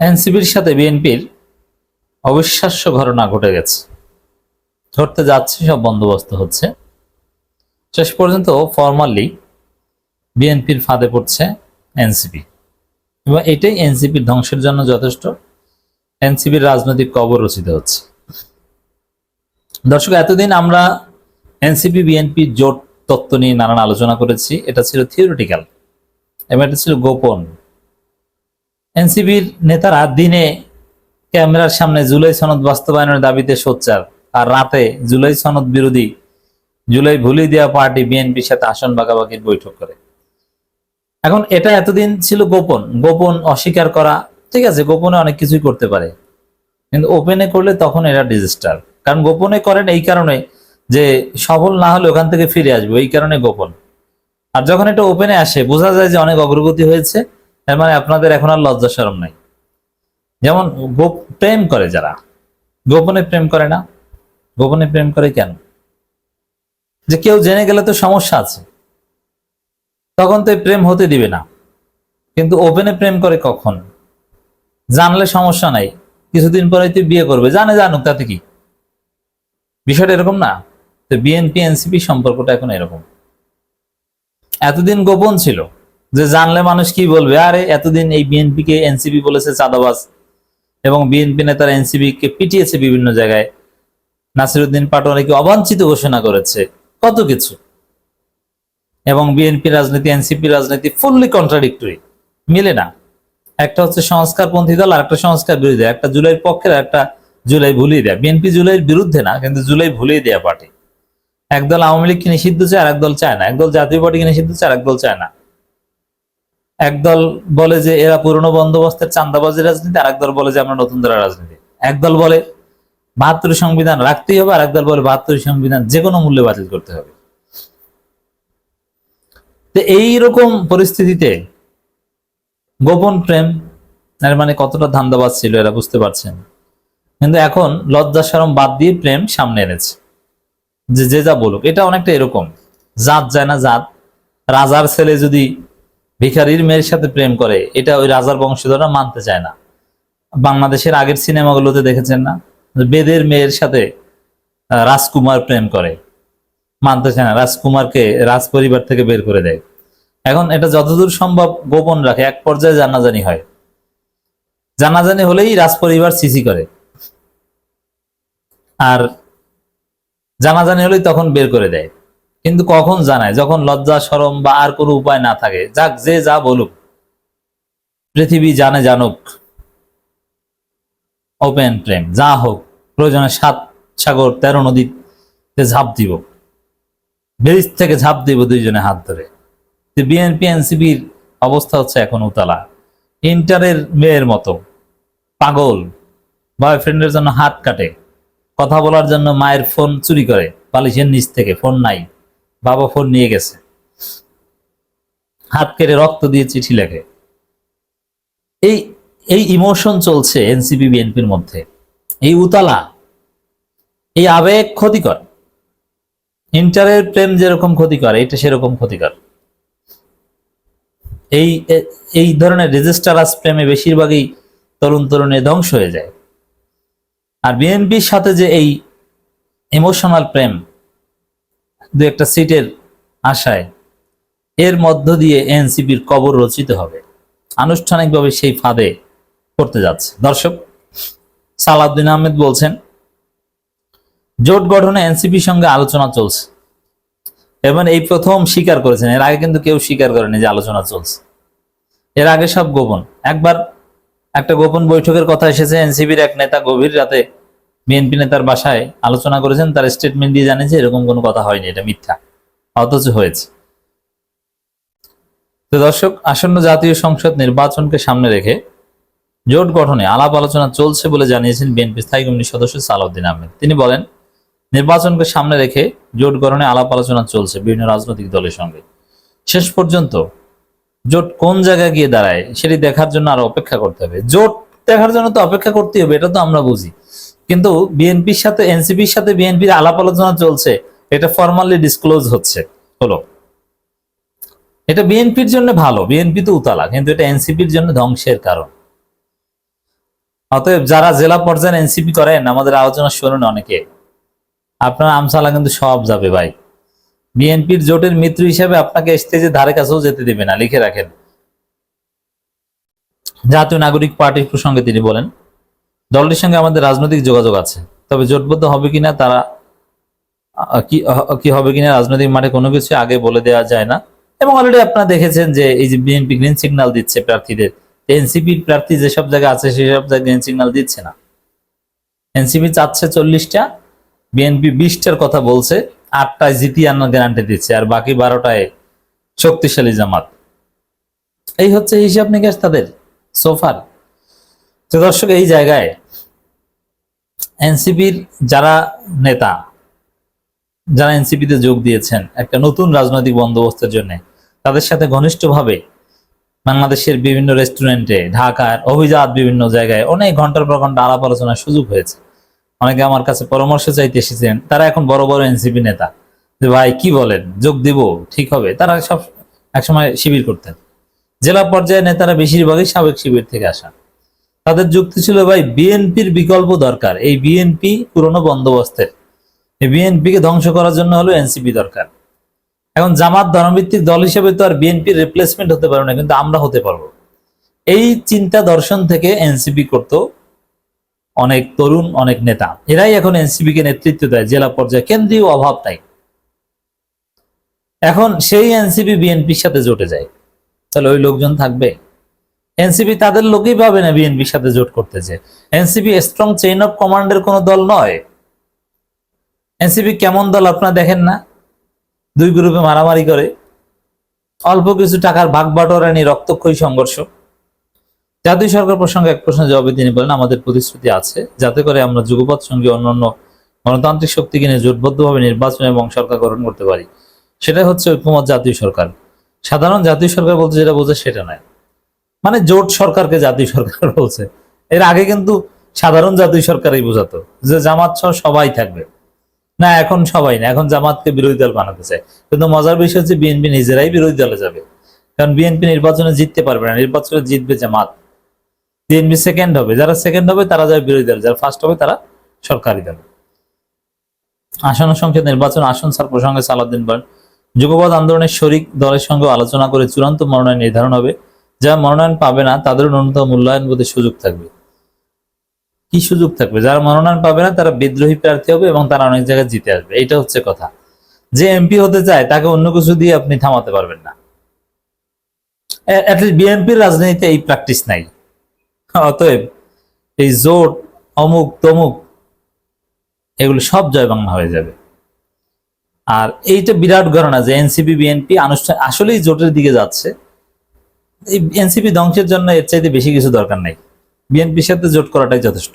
এনসিপির সাথে বিএনপির অবিশ্বাস্য ঘটনা ঘটে গেছে। ধরতে যাচ্ছে, সব বন্দোবস্ত হচ্ছে। শেষ পর্যন্ত ফর্মালি বিএনপির ফাঁদে পড়ছে এনসিপি। এবং এটাই এনসিপির ধ্বংসের জন্য যথেষ্ট। এনসিপির রাজনৈতিক কবর রচিত হচ্ছে। দর্শক, এতদিন আমরা এনসিপি, বিএনপি জোট তত্ত্ব নিয়ে নানান আলোচনা করেছি। এটা ছিল থিওরিটিক্যাল এবং এটা ছিল গোপন এনসিপির নেতারা দিনে ক্যামেরার সামনে জুলাই সনদ বাস্তবায়নের দাবিতে সোচ্চার। আর রাতে জুলাই সনদ বিরোধী জুলাই ভুলি দেওয়া পার্টি বিএনপির সাথে আসন বাগাবাগির বৈঠক করে। এখন এটা এতদিন ছিল গোপন। গোপন অস্বীকার করা, ঠিক আছে, গোপনে অনেক কিছুই করতে পারে। কিন্তু ওপেনে করলে তখন এটা ডিজাস্টার কারণ গোপনে করেন এই কারণে যে সফল না হলে ওখান থেকে ফিরে আসবে এই কারণে গোপন। আর যখন এটা ওপেনে আসে, বোঝা যায় যে অনেক অগ্রগতি হয়েছে। তার মানে আপনাদের এখন আর লজ্জা সরম নাই। যেমন প্রেম করে যারা, গোপনে প্রেম করে না, গোপনে প্রেম করে কেন? যে কেউ জেনে গেলে তো সমস্যা আছে। তখন তো প্রেম হতে দিবে না। কিন্তু ওপেনে প্রেম করে কখন? জানলে সমস্যা নাই। কিছুদিন পরে তুই বিয়ে করবে। জানে জানুক, তাতে কি? বিষয়টা এরকম না। তো বিএনপি, এনসিপি সম্পর্কটা এখন এরকম। এতদিন গোপন ছিল। যে জানলে মানুষ কি বলবে? আরে, এতদিন এই বিএনপি কে এনসিপি বলেছে চাঁদাবাজ এবং বিএনপি নেতারা এনসিপি কে পিটিয়েছে বিভিন্ন জায়গায়। নাসিরুদ্দিন পাটোয়ারিকে অবাঞ্ছিত ঘোষণা করেছে? কত কিছু। এবং বিএনপি রাজনীতি, এনসিপি রাজনীতি ফুললি কন্ট্রাডিক্টরি মিলে না। একটা হচ্ছে সংস্কারপন্থী দল আর একটা সংস্কার বিরোধী একটা জুলাইয়ের পক্ষের, একটা জুলাই ভুলিয়ে দেয়া। বিএনপি জুলাইয়ের বিরুদ্ধে না, কিন্তু জুলাই ভুলিয়ে দেয়া পার্টি। একদল আওয়ামী লীগকে নিষিদ্ধ চায় আর একদল চায় না। একদল জাতীয় পার্টিকে নিষিদ্ধ চায় আর একদল চায় না। একদল বলে যে এরা পুরনো বন্দোবস্তের চান্দাবাজি রাজনীতি আর একদল বলে যে আমরা নতুন ধারা রাজনীতি। একদল বলে বাহাত্তর সংবিধান রাখতেই হবে আর একদল বলে বাহাত্তর সংবিধান যে কোনো মূল্যে বাতিল করতে হবে। তো এইরকম পরিস্থিতিতে গোপন প্রেম, এর মানে কতটা ধান্দাবাজ ছিল এরা বুঝতে পারছেন। কিন্তু এখন লজ্জা সরম বাদ দিয়ে প্রেম সামনে এনেছে। যে যে যা বলুক, এটা অনেকটা এরকম। জাত যায় না জাত, রাজার ছেলে যদি ভিখারির মেয়ের সাথে প্রেম করে, এটা ওই রাজার বংশধররা মানতে চায় না। বাংলাদেশের আগের সিনেমাগুলোতে দেখেছেন না? বেদের মেয়ের সাথে রাজকুমার প্রেম করে। মানতে চায় না, রাজকুমারকে রাজ পরিবার থেকে বের করে দেয়। এখন এটা যতদূর সম্ভব গোপন রাখে, এক পর্যায়ে জানাজানি হয়। জানাজানি হলেই রাজ পরিবার সিসি করে। আর জানাজানি হলেই তখন বের করে দেয়। কিন্তু কখন জানায়? যখন লজ্জা সরম বা আর কোনো উপায় না থাকে, যাক যে যা বলুক, পৃথিবী জানে জানুক। ওপেন প্রেম যা হোক, প্রয়োজনে সাত সাগর, তেরো নদীতে ঝাঁপ দিব। ব্রিজ থেকে ঝাঁপ দিব দুইজনে হাত ধরে। বিএনপি এনসিপির অবস্থা হচ্ছে এখন উতলা। ইন্টারের মেয়ের মতো, পাগল। বয়ফ্রেন্ডের জন্য হাত কাটে। কথা বলার জন্য মায়ের ফোন চুরি করে, বালিশের নিচ থেকে ফোন নাই। বাবা ফোন নিয়ে গেছে। হাত কেটে রক্ত দিয়ে চিঠি লেখে। এই এই ইমোশন চলছে এনসিপি, বিএনপির মধ্যে। এই উতালা, এই আবেগ ক্ষতিকর। ইন্টারের প্রেম যেরকম ক্ষতিকর, এটা সেরকম ক্ষতিকর। এই এই ধরনের রেজিস্টারাস প্রেমে বেশিরভাগই তরুণ তরুণে ধ্বংস হয়ে যায়। আর বিএনপির সাথে যে এই ইমোশনাল প্রেম দু একটা সিটের আশায়। এর মধ্য দিয়ে এনসিপির কবর রচিত হবে। আনুষ্ঠানিকভাবে সেই ফাঁদে করতে যাচ্ছে। দর্শক, সালাউদ্দিন আহমেদ বলছেন, জোট গঠনে এনসিপির সঙ্গে আলোচনা চলছে। এবং এই প্রথম স্বীকার করেছেন। এর আগে কিন্তু কেউ স্বীকার করেনি যে আলোচনা চলছে। এর আগে সব গোপন। একবার একটা গোপন বৈঠকের কথা এসেছে এনসিপির এক নেতা গভীর রাতে বিএনপি নেতার বাসায় আলোচনা করেছেন, তার স্টেটমেন্ট দিয়ে জানিয়েছে এরকম কোনো কথা হয়নি, এটা মিথ্যা। অথচ হয়েছে। তো দর্শক, আসন্ন জাতীয় সংসদ নির্বাচনকে সামনে রেখে জোট গঠনে আলাপ আলোচনা চলছে বলে জানিয়েছেন বিএনপি স্থায়ী কমিটির সদস্য সালাউদ্দিন আহমেদ। তিনি বলেন, নির্বাচনকে সামনে রেখে জোট গঠনে আলাপ আলোচনা চলছে বিভিন্ন রাজনৈতিক দলের সঙ্গে। শেষ পর্যন্ত জোট কোন জায়গায় গিয়ে দাঁড়ায় সেটি দেখার জন্য আরও অপেক্ষা করতে হবে। জোট দেখার জন্য তো অপেক্ষা করতে হবে, এটা তো আমরা বুঝি। কিন্তু বিএনপির সাথে, এনসিপির সাথে বিএনপির আলাপ আলোচনা চলছে, এটা ফর্মালি ডিসক্লোজ হচ্ছে, হলো। এটা বিএনপির জন্য ভালো, বিএনপি তো উতালা, কিন্তু এটা এনসিপির জন্য ধ্বংসের কারণ। অতএব যারা জেলা পর্যায়ে এনসিপি করেন, আমাদের আলোচনা শুনুন অনেকে। আপনার আমসালা কিন্তু সব যাবে ভাই। বিএনপির জোটের মিত্র হিসেবে আপনাকে স্টেজে ধারে কাছেও যেতে দেবে না, লিখে রাখেন। জাতীয় নাগরিক পার্টির প্রসঙ্গে তিনি বলেন দলটির সঙ্গে আমাদের রাজনৈতিক যোগাযোগ আছে। তবে জোটবদ্ধ হবে কিনা তারা কি হবে কিনা রাজনৈতিক মাঠে কোনো কিছু আগে বলে দেওয়া যায় না। এবং অলরেডি আপনারা দেখেছেন যে এই যে বিএনপি গ্রিন সিগন্যাল দিচ্ছে প্রার্থীদের এনসিপি প্রার্থী যেসব জায়গায় আছে সেসব জায়গায় গ্রিন সিগন্যাল দিচ্ছে না। এনসিপি চাচ্ছে চল্লিশটা, বিএনপি বিশটার কথা বলছে, আটটায় জিতি আনার গ্যারান্টি দিচ্ছে, আর বাকি বারোটায় শক্তিশালী জামাত। এই হচ্ছে হিসাব নিকাশ তাদের সোফার তো দর্শক, এই জায়গায় এনসিপির যারা নেতা, যারা এনসিপিতে যোগ দিয়েছেন একটা নতুন রাজনৈতিক বন্দোবস্তের জন্য, তাদের সাথে ঘনিষ্ঠভাবে বাংলাদেশের বিভিন্ন রেস্টুরেন্টে, ঢাকার অভিজাত বিভিন্ন জায়গায় অনেক ঘণ্টার পর ঘণ্টা আলাপ আলোচনার সুযোগ হয়েছে। অনেকে আমার কাছে পরামর্শ চাইতে এসেছেন, তারা এখন বড় বড় এনসিপি নেতা। যে ভাই, কি বলেন? যোগ দিব, ঠিক হবে। তারা সব একসময় শিবির করতেন। জেলা পর্যায়ে নেতারা বেশিরভাগই সাবেক শিবির থেকে আসা। তাদের যুক্তি ছিল, ভাই, বিএনপির বিকল্প দরকার। এই বিএনপি পুরনো বন্দোবস্তের। এই বিএনপিকে ধ্বংস করার জন্য হলো এনসিপি দরকার। এখন জামাত ধর্মভিত্তিক দল হিসেবে তো আর বিএনপির রিপ্লেসমেন্ট হতে পারবে না, কিন্তু আমরা হতে পারব। এই চিন্তা দর্শন থেকে এনসিপি করত অনেক তরুণ, অনেক নেতা। এরাই এখন এনসিপি কে নেতৃত্ব দেয়, জেলা পর্যায়ে। কেন্দ্রীয় অভাব তাই। এখন সেই এনসিপি বিএনপির সাথে জোটে যায়। তাহলে ওই লোকজন থাকবে? এনসিপি তাদের লোকই পাবে না বিএনপির সাথে জোট করতেছে। এনসিপি স্ট্রং চেইন অফ কমান্ডের কোনো দল নয়। এনসিপি কেমন দল আপনারা দেখেন না? দুই গ্রুপে মারামারি করে। অল্প কিছু টাকার ভাগ বাটোয়ারা নিয়ে রক্তক্ষয়ী সংঘর্ষ। জাতীয় সরকার প্রসঙ্গে এক প্রশ্নের জবাবে তিনি বলেন, আমাদের প্রতিশ্রুতি আছে। যাতে করে আমরা যুগপৎ সঙ্গে অন্যান্য গণতান্ত্রিক শক্তিকে নিয়ে জোটবদ্ধভাবে নির্বাচন এবং সরকার গঠন করতে পারি। সেটা হচ্ছে ঐক্যমত জাতীয় সরকার। সাধারণ জাতীয় সরকার বলতে যেটা বোঝে সেটা নয়। মানে জোট সরকারকে জাতীয় সরকার বলছে। এর আগে কিন্তু সাধারণ জাতীয় সরকারই বোঝাতো যে জামাত সহ সবাই থাকবে। না, এখন সবাই না, এখন জামাতকে বিরোধী দল বানাতে চায়। কিন্তু মজার বিষয় হচ্ছে বিএনপি নিজেরাই বিরোধী দলে যাবে। কারণ বিএনপি নির্বাচনে জিততে পারবে না, নির্বাচনে জিতবে জামাত। বিএনপি সেকেন্ড হবে, যারা সেকেন্ড হবে তারা যাবে বিরোধী দল, যারা ফার্স্ট হবে তারা সরকারি দল। আসন্ন সংসদ নির্বাচন আসন সার প্রসঙ্গে সালাউদ্দিন বলেন, যুগপৎ আন্দোলনের শরিক দলের সঙ্গে আলোচনা করে চূড়ান্ত মনোনয়ন নির্ধারণ হবে। যারা মনোনয়ন পাবে না তাদের ন্যূনতম মূল্যায়ন বোধে সুযোগ থাকবে। কি সুযোগ থাকবে? যারা মনোনয়ন পাবে না, তারা বিদ্রোহী প্রার্থী হবে এবং তারা অনেক জায়গায় জিতে আসবে। এটা হচ্ছে কথা। যে এমপি হতে চায়, তাকে অন্য কিছু দিয়ে আপনি থামাতে পারবেন না। বিএনপির রাজনীতিতে এই প্র্যাকটিস নাই। অতএব এই জোট, অমুক, তমুক, এগুলো সব জয় বাংলা হয়ে যাবে। আর এইটা বিরাট ঘটনা যে এনসিপি, বিএনপি আনুষ্ঠান আসলেই জোটের দিকে যাচ্ছে। এই এনসিপি ধ্বংসের জন্য এর চাইতে বেশি কিছু দরকার নাই। বিএনপির সাথে জোট করাটাই যথেষ্ট।